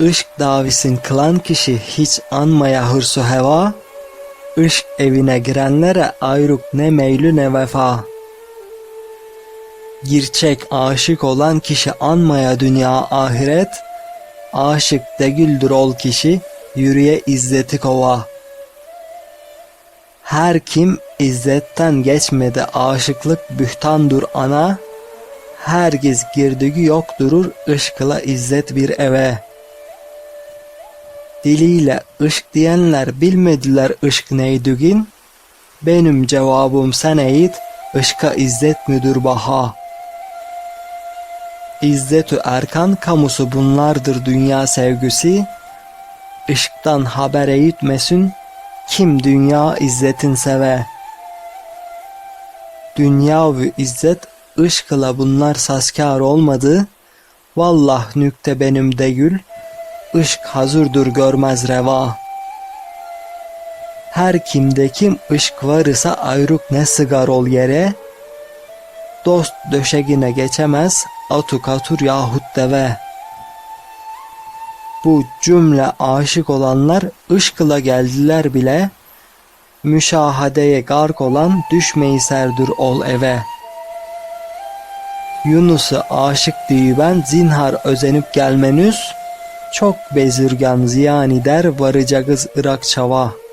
Işk davisin kılan kişi hiç anmaya hırsu heva, Işk evine girenlere ayrık ne meylü ne vefa. Gerçek aşık olan kişi anmaya dünya ahiret, Aşık de güldür ol kişi, yürüye izzeti kova. Her kim izzetten geçmedi aşıklık bühtandur ana, Hergiz girdüğü yok durur ışkla izzet bir eve. Diliyle ışk diyenler bilmediler ışk neydügin, Benim cevabım sen eğit, ışka izzet müdür baha. İzzetü erkan kamusu bunlardır dünya sevgisi, Işktan haber eğitmesin, kim dünya izzetin seve. Dünya ve izzet ışkla bunlar saskar olmadı, Vallah nükte benim de gül, ışk hazırdır görmez reva. Her kimde kim ışk varısa ayrık ne sıgar ol yere, Dost döşegine geçemez, atu katur yahut deve. Bu cümle aşık olanlar ışkla geldiler bile, Müşahadeye gark olan düşmeyi serdur ol eve. Yunus'u aşık diye zinhar özenip gelmenüz, çok bezirgan ziyan der varacağız Irak çava.''